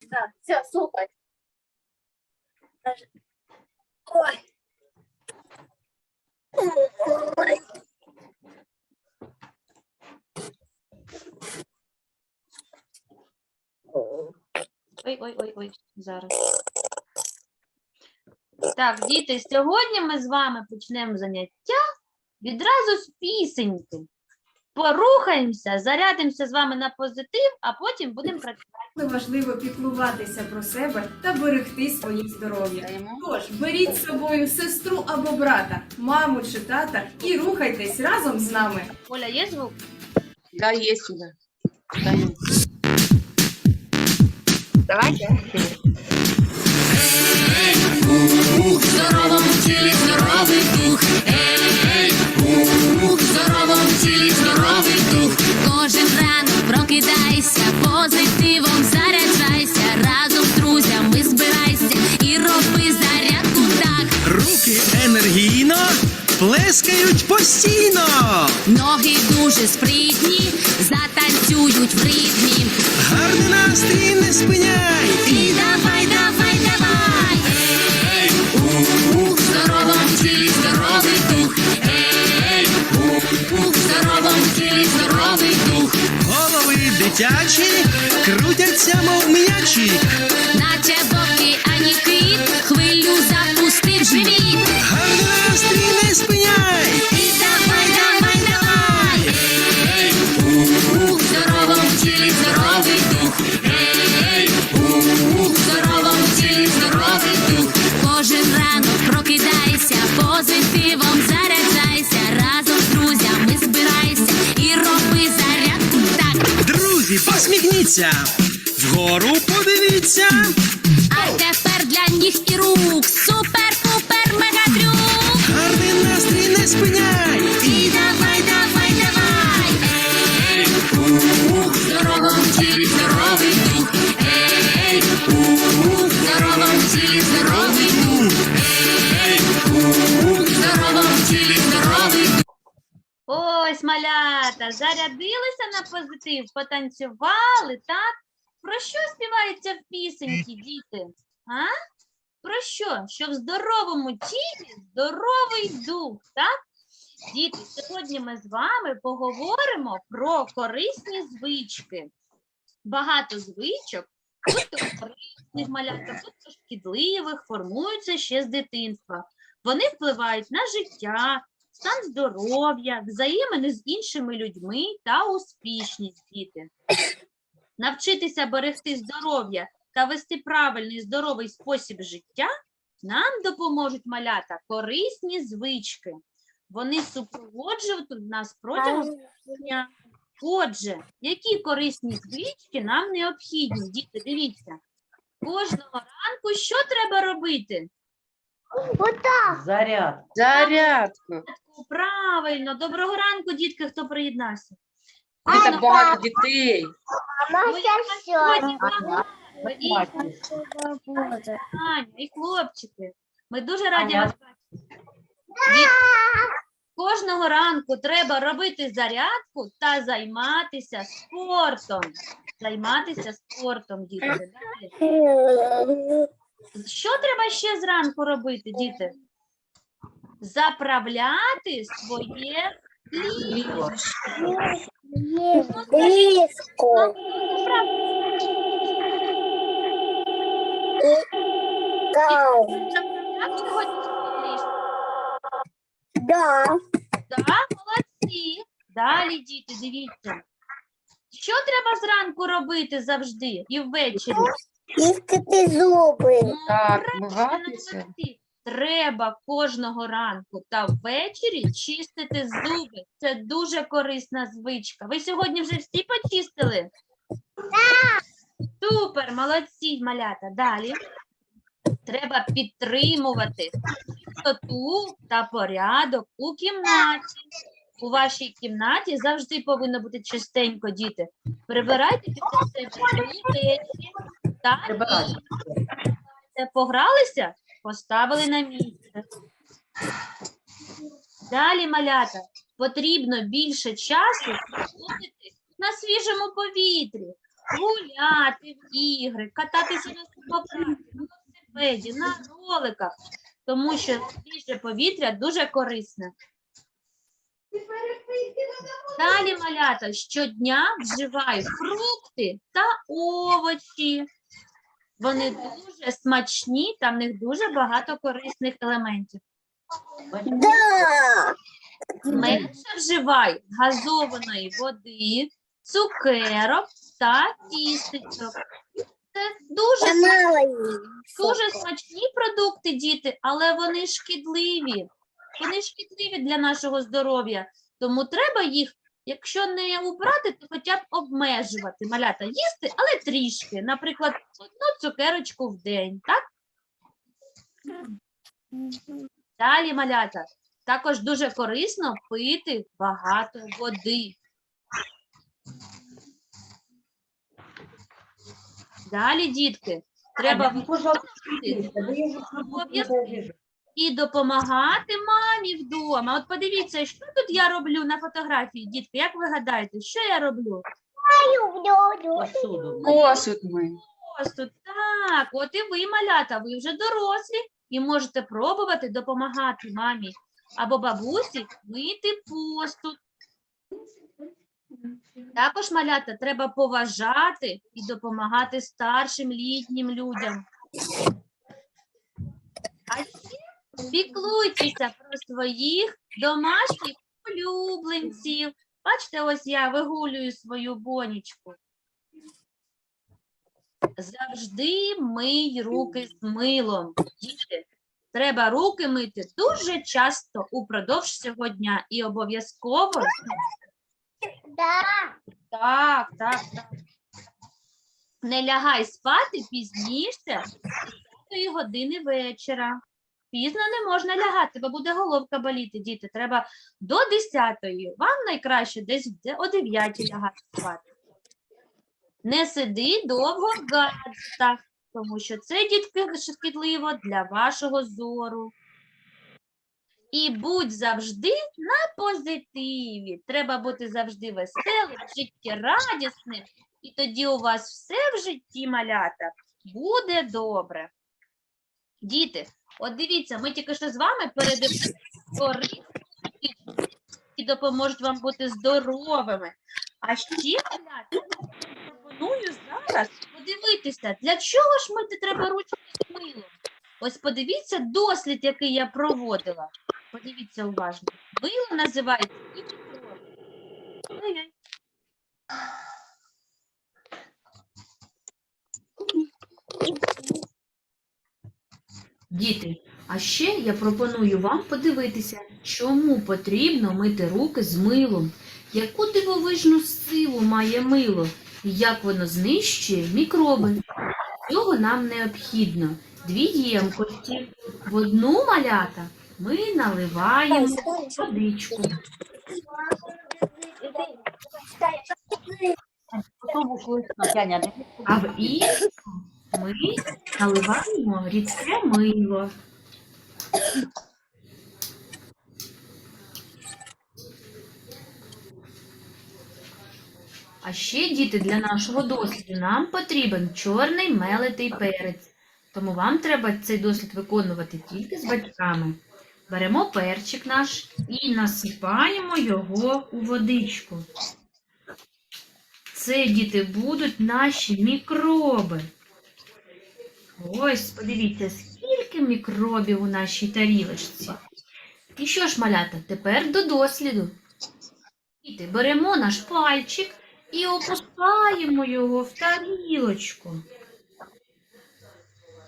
Так, все, слухай. Ой. Ой. Ой, ой, ой, ой, зараз. Так, діти, сьогодні ми з вами почнемо заняття відразу з пісеньки. Порухаємося, зарядимося з вами на позитив, а потім будемо працювати. Важливо піклуватися про себе та берегти своє здоров'я. Тож беріть з собою сестру або брата, маму чи тата і рухайтесь разом з нами. Оля, є звук? Да, есть сюда. Даю. Давайте. Постійно. Ноги дуже спритні, затанцюють в ритмі. Гарний настрій не спиняй. І давай, давай, давай. Ей, ух, в здоровому тілі здоровий дух. Ей, в здоровому тілі здоровий дух. Голови дитячі крутяться, мов м'ячі. Наче в океані кит, хвилю запустив живіт. Гарний настрій не спиняй. Посміхніться. Вгору подивіться. Малята, зарядилися на позитив, потанцювали, так? Про що співається в пісеньки, діти? А? Про що? Що в здоровому тілі здоровий дух, так? Діти, сьогодні ми з вами поговоримо про корисні звички. Багато звичок, будь то корисних малята, будь то шкідливих, формуються ще з дитинства. Вони впливають на життя, стан здоров'я, взаємини з іншими людьми та успішність діти. Навчитися берегти здоров'я та вести правильний здоровий спосіб життя нам допоможуть малята корисні звички. Вони супроводжують нас протягом дня. Отже, які корисні звички нам необхідні? Діти, дивіться. Кожного ранку що треба робити? Заряд. Зарядку. Правильно, доброго ранку, дітки, хто приєднався. Ви так багато дітей. Ну, я сьогодні багато. І Аня, і хлопчики. Ми дуже раді Аня. вас бачити. Дітки, Кожного ранку треба робити зарядку та займатися спортом. Займатися спортом, діти. Далі. Що треба ще зранку робити, діти? Заправляти своє ліжко. Да. Так, молодці. Далі, діти, дивіться. Що треба зранку робити завжди і ввечері? Чистити зуби. Ну, Так, правильно. Треба кожного ранку та ввечері чистити зуби. Це дуже корисна звичка. Ви сьогодні вже всі почистили? Так. Супер, молодці, малята. Далі. Треба підтримувати чистоту та порядок у кімнаті. У вашій кімнаті завжди повинно бути чистенько, діти. Прибирайте після себе свої речі Це погралися, поставили на місце. Далі, малята, потрібно більше часу проводити на свіжому повітрі. гуляти в ігри, кататися на самокаті, на велосипеді, на роликах, тому що свіже повітря дуже корисне. Далі малята щодня вживаю фрукти та овочі. Вони дуже смачні, там в них дуже багато корисних елементів. Да. Менше вживай газованої води, цукерок та тістечок. Це дуже, їм. дуже смачні продукти, діти, але вони шкідливі. Вони шкідливі для нашого здоров'я. Тому треба їх, якщо не убрати, то хоча б обмежувати. Малята їсти, але трішки. Наприклад, одну цукерочку в день, так? Далі, малята, також дуже корисно пити багато води. Далі, дітки, треба обов'язки і допомагати мамі вдома. От подивіться, що тут я роблю на фотографії, дітки. Як ви гадаєте, що я роблю? Посуд ми. Просто так, от і ви, малята, ви вже дорослі і можете пробувати допомагати мамі або бабусі мити посуд. Також, малята, треба поважати і допомагати старшим літнім людям. А піклуйтеся про своїх домашніх улюбленців. Бачите, ось я вигулюю свою бонічку. Завжди мий руки з милом. Діти, треба руки мити дуже часто упродовж всього дня і обов'язково. Да. Так, так, так. Не лягай спати пізніше 10 години вечора. Пізно не можна лягати, бо буде головка боліти, діти. Треба до 10-ї. Вам найкраще десь о 9 лягати спати. Не сиди довго в гаджетах, тому що це, дітки, шкідливо для вашого зору. І будь завжди на позитиві. Треба бути завжди веселим, життєрадісним, і тоді у вас все в житті, малята, буде добре. Діти, от дивіться, ми тільки що з вами передивилися які допоможуть вам бути здоровими. А ще, малята, пропоную зараз подивитися, для чого ж мити треба ручки милом. Ось подивіться дослід, який я проводила. Подивіться уважно. Мило називається і мікроби. Ой-ой. Діти, а ще я пропоную вам подивитися, чому потрібно мити руки з милом, яку дивовижну силу має мило і як воно знищує мікроби. Цього нам необхідно дві ємкості. В одну малята ми наливаємо водичку, а в іншу ми наливаємо рідке мило. А ще, діти, для нашого досліду нам потрібен чорний мелитий перець. Тому вам треба цей дослід виконувати тільки з батьками. Беремо перчик наш і насипаємо його у водичку. Це, діти, будуть наші мікроби. Ось, подивіться, скільки мікробів у нашій тарілочці. І що ж, малята, тепер до досліду. Діти, беремо наш пальчик і опускаємо його в тарілочку.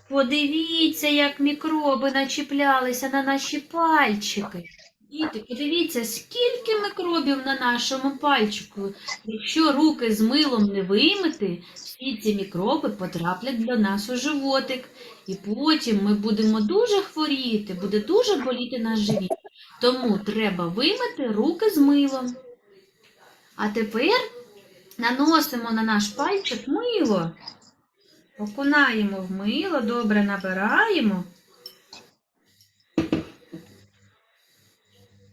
Подивіться, як мікроби начіплялися на наші пальчики. Діти, подивіться, скільки мікробів на нашому пальчику. Якщо руки з милом не вимити, всі ці мікроби потраплять до нас у животик. І потім ми будемо дуже хворіти, буде дуже боліти наш живіт. Тому треба вимити руки з милом. А тепер наносимо на наш пальчик мило. Окунаємо в мило, добре набираємо.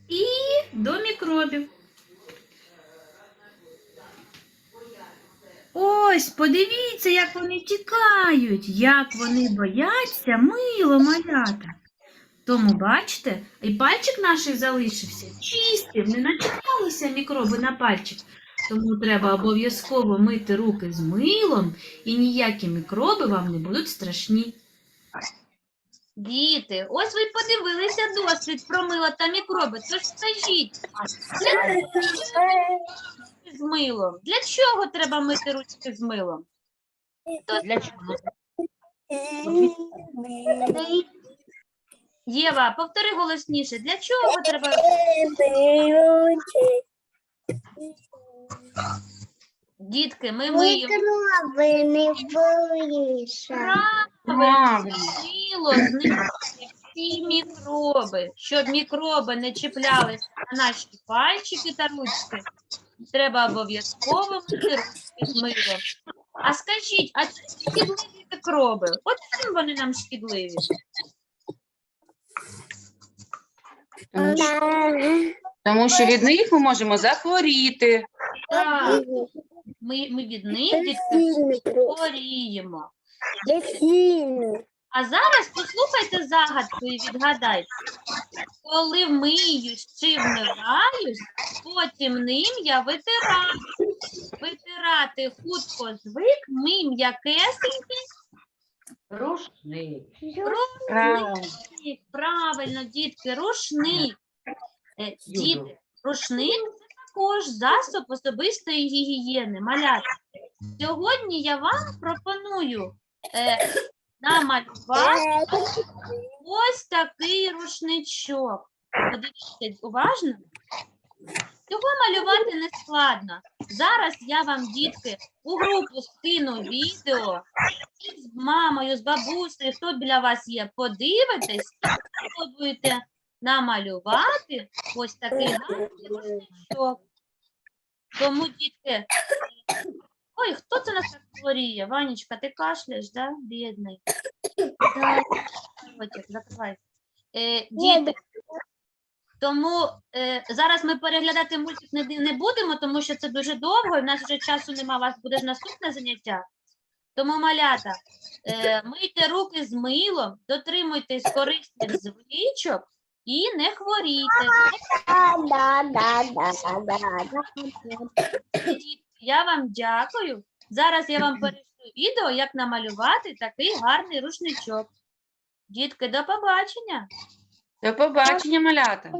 І до мікробів. Ось, подивіться, як вони тікають, як вони бояться мило малята. Тому, бачите, і пальчик наш залишився чистим, не начекалися мікроби на пальчик. Тому треба обов'язково мити руки з милом, і ніякі мікроби вам не будуть страшні. Діти, ось ви подивилися досвід про мило та мікроби. Тож скажіть, з милом. Для чого треба мити ручки з милом? Хто Для чого? Єва, повтори голосніше. Для чого треба дітки? Ми миємо Микроби не боїшся. правильно, мило знищує всі мікроби. Щоб мікроби не чіплялися на наші пальчики та ручки. Треба обов'язково мити ручки милом. А скажіть, а чи шкідливі мікроби? От чим вони нам шкідливі? Тому що, тому що від них ми можемо захворіти. Так, ми, ми від них дітки хворіємо. А зараз послухайте загадку і відгадайте. Коли вмиюсь чи вмиваюсь, потім ним я витираю. Витирати хутко звик, мій м'якесенький Рушник. рушник. Правильно, дітки, рушник. Е, Діти, рушник це також засоб особистої гігієни. Малята. Сьогодні я вам пропоную е, намалювати ось такий рушничок. Подивіться уважно. Цього малювати не складно. Зараз я вам, дітки, у групу скину відео з мамою, з бабусею, хто біля вас є, подивитесь і спробуєте намалювати ось такий гарний рушничок. Тому, дітки, ой, хто це нас так хворіє? Ванечка, ти кашляєш, да? Бідний. Закривай. Е, діти, тому е, зараз ми переглядати мультик не, не будемо, тому що це дуже довго, і в нас вже часу нема, у вас буде ж наступне заняття. Тому, малята, е, мийте руки з милом, дотримуйтесь корисних звичок і не хворійте. Дітки, Я вам дякую. Зараз я вам перейшлю відео, як намалювати такий гарний рушничок. Дітки, до побачення! До побачення, малята.